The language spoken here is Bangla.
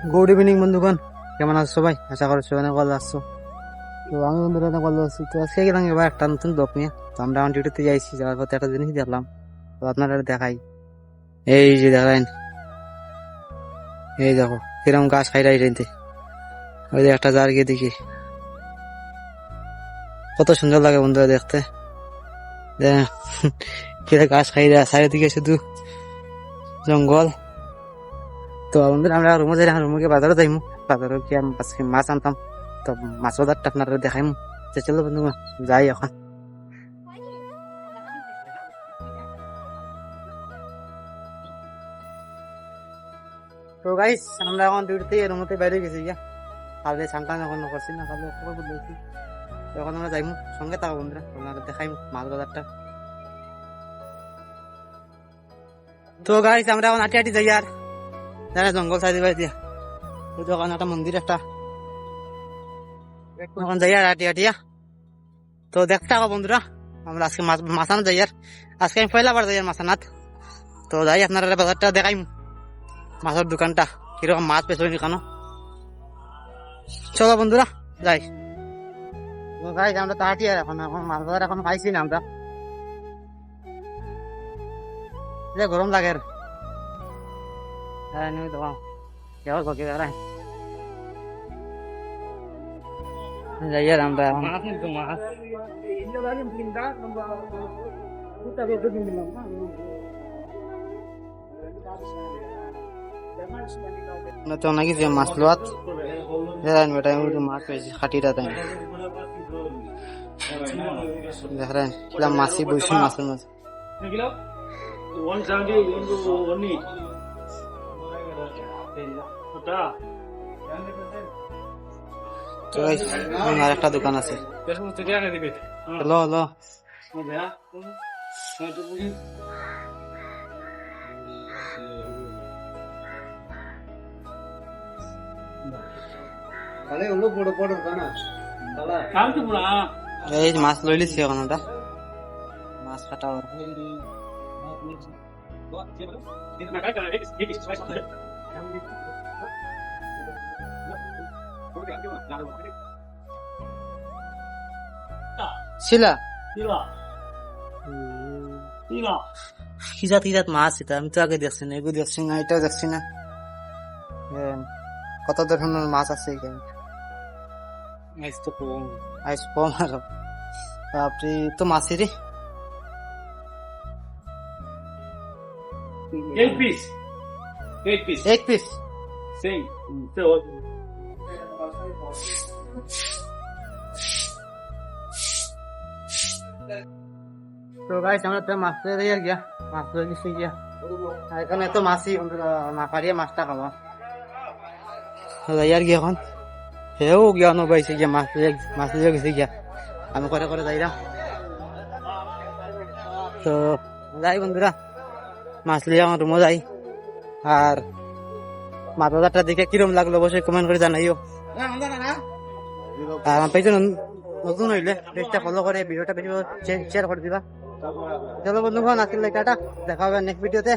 গুড ইভিনিং বন্ধুগণ। কেমন আছো সবাই? আশা করি সবাই ভালো আসছো তো আমি বন্ধুরা অনেক ভালো আছি। তো আজকে গেলাম এবার একটা নতুন ব্লগ নিয়ে। তো আমরা আমার ডিউটিতে যাইছি যাওয়ার পথে একটা জিনিস দেখলাম। তো আপনারা দেখাই। এই যে দেখেন। এই দেখো কিরম গাছ খাই রাই রেনতে ওই যে একটা জার গিয়ে দেখি। কত সুন্দর লাগে বন্ধুরা দেখতে। দেখ, কিরা গাছ খাই রা চারিদিকে শুধু জঙ্গল। তো বন্ধুরা, আমরা রুমে যাই রুমে গিয়ে বাজারে যাইমু। বাজারে গিয়ে আমি মাছ আনতাম। তো মাছ বাজারটা আপনারা দেখাইমু। তো চলো বন্ধু, যাই এখন। তো গাইস আমরা এখন ডিউটিতে রুমতে বাইরে গেছি গিয়া। কালকে সাংকান এখন করছি না কালকে খবর বলছি এখন আমরা যাইমু, সঙ্গে থাকো বন্ধুরা আপনারা দেখাইমু মাছ বাজারটা। তো গাইস আমরা এখন আটি আটি যাই আর যারা জঙ্গল সাইডে বাই দিয়া ওখানে একটা মন্দির একটা এখন যাই আর তো দেখতে থাকো বন্ধুরা, আমরা আজকে মাছানো যাই আর আজকে আমি পয়লা বার যাই আর তো যাই আপনারা বাজারটা দেখাইম মাছের দোকানটা, কীরকম মাছ পেছনে কেন চলো বন্ধুরা, যাই। গাই আমরা তাড়াতাড়ি আর এখন এখন মাছ বাজার এখন পাইছি না আমরা। গরম লাগে আর হ্যাঁ নিয়ে দেওয়া কেউ বাকি দাঁড়ায় যাই আর আমরা এখন না তো নাকি যে মাছ লোয়াত দেখেন বেটা আমি একটু মাছ পেয়েছি খাটিটা তাই দেখেন কিলা মাছি বইছি মাছের মাছ দোকান আছে। মাছ লই লিছি এখন মাছ কাটা মাছ এটা? আমি তো আগে দেখছি না এগুলো দেখছি না এটাও দেখছি না। কত ধরনের মাছ আছে এখানে আইস কম। আর বাপরে তো মাছেরই. Eight piece. এক পিস. So, তো গাইস আমরা তো মাছ ধরে আর গিয়া মাছ ধরে গেছি গিয়া। এখানে তো মাছই না পারিয়ে মাছটা খাওয়া যাই আর গিয়া এখন। হেও গিয়া ন বাইছে গিয়া মাছ ধরে মাছ ধরে গেছি গিয়া। আমি করে করে যাইলাম তো যাই বন্ধুরা। মাছ লিয়ে আমার রুমও যাই। আর বাজারটা দেখে কিরম লাগল অবশ্যই কমেন্ট করে জানাইও। আর আমার পেছন নতুন হইলে পেজটা ফলো করে ভিডিওটা বেশি শেয়ার করে দিবা। চলো বন্ধুগণ আজকের লেখাটা দেখা হবে নেক্সট ভিডিওতে